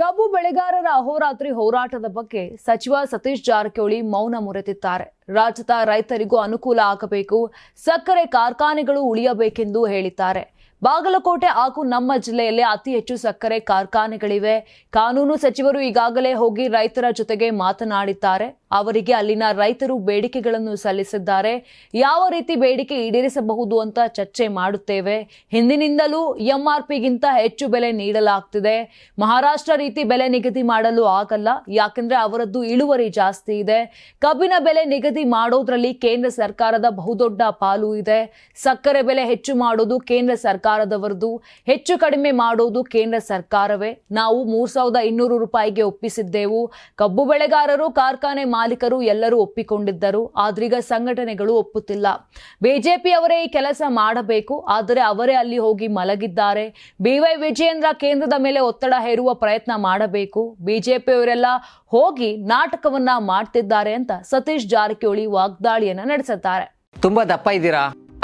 ಕಬ್ಬು ಬೆಳೆಗಾರರ ಅಹೋರಾತ್ರಿ ಹೋರಾಟದ ಬಗ್ಗೆ ಸಚಿವ ಸತೀಶ್ ಜಾರಕಿಹೊಳಿ ಮೌನ ಮುರೆತಿದ್ದಾರೆ. ರಾಜ್ಯದ ರೈತರಿಗೂ ಅನುಕೂಲ ಆಗಬೇಕು, ಸಕ್ಕರೆ ಕಾರ್ಖಾನೆಗಳು ಉಳಿಯಬೇಕೆಂದು ಹೇಳಿದ್ದಾರೆ. ಬಾಗಲಕೋಟೆ ಹಾಗೂ ನಮ್ಮ ಜಿಲ್ಲೆಯಲ್ಲಿ ಅತಿ ಹೆಚ್ಚು ಸಕ್ಕರೆ ಕಾರ್ಖಾನೆಗಳಿವೆ. ಕಾನೂನು ಸಚಿವರು ಈಗಾಗಲೇ ಹೋಗಿ ರೈತರ ಜೊತೆಗೆ ಮಾತನಾಡಿದ್ದಾರೆ. ಅವರಿಗೆ ಅಲ್ಲಿನ ರೈತರು ಬೇಡಿಕೆಗಳನ್ನು ಸಲ್ಲಿಸಿದ್ದಾರೆ. ಯಾವ ರೀತಿ ಬೇಡಿಕೆ ಈಡೇರಿಸಬಹುದು ಅಂತ ಚರ್ಚೆ ಮಾಡುತ್ತೇವೆ. ಹಿಂದಿನಿಂದಲೂ ಎಂಆರ್ಪಿಗಿಂತ ಹೆಚ್ಚು ಬೆಲೆ ನೀಡಲಾಗ್ತಿದೆ. ಮಹಾರಾಷ್ಟ್ರ ರೀತಿ ಬೆಲೆ ನಿಗದಿ ಮಾಡಲು ಆಗಲ್ಲ. ಯಾಕೆಂದ್ರೆ ಅವರದ್ದು ಇಳುವರಿ ಜಾಸ್ತಿ ಇದೆ. ಕಬ್ಬಿನ ಬೆಲೆ ನಿಗದಿ ಮಾಡೋದ್ರಲ್ಲಿ ಕೇಂದ್ರ ಸರ್ಕಾರದ ಬಹುದೊಡ್ಡ ಪಾಲು ಇದೆ. ಸಕ್ಕರೆ ಬೆಲೆ ಹೆಚ್ಚು ಮಾಡೋದು ಕೇಂದ್ರ ಸರ್ಕಾರದವರದು ಹೆಚ್ಚು ಕಡಿಮೆ ಮಾಡೋದು ಕೇಂದ್ರ ಸರ್ಕಾರವೇ. ನಾವು ಮೂರ್ ಸಾವಿರದ ಇನ್ನೂರು ರೂಪಾಯಿಗೆ ಒಪ್ಪಿಸಿದ್ದೆವು. ಕಬ್ಬು ಬೆಳೆಗಾರರು, ಕಾರ್ಖಾನೆ ಮಾಲೀಕರು ಎಲ್ಲರೂ ಒಪ್ಪಿಕೊಂಡಿದ್ದರು. ಆದ್ರೀಗ ಸಂಘಟನೆಗಳು ಒಪ್ಪುತ್ತಿಲ್ಲ. ಬಿಜೆಪಿ ಅವರೇ ಈ ಕೆಲಸ ಮಾಡಬೇಕು. ಆದರೆ ಅವರೇ ಅಲ್ಲಿ ಹೋಗಿ ಮಲಗಿದ್ದಾರೆ. ಬಿವೈ ವಿಜಯೇಂದ್ರ ಕೇಂದ್ರದ ಮೇಲೆ ಒತ್ತಡ ಹೇರುವ ಪ್ರಯತ್ನ ಮಾಡಬೇಕು. ಬಿಜೆಪಿಯವರೆಲ್ಲ ಹೋಗಿ ನಾಟಕವನ್ನ ಮಾಡ್ತಿದ್ದಾರೆ ಅಂತ ಸತೀಶ್ ಜಾರಕಿಹೊಳಿ ವಾಗ್ದಾಳಿಯನ್ನ ನಡೆಸುತ್ತಾರೆ ತುಂಬಾ ದಪ್ಪ ಇದ್ದೀರಾ?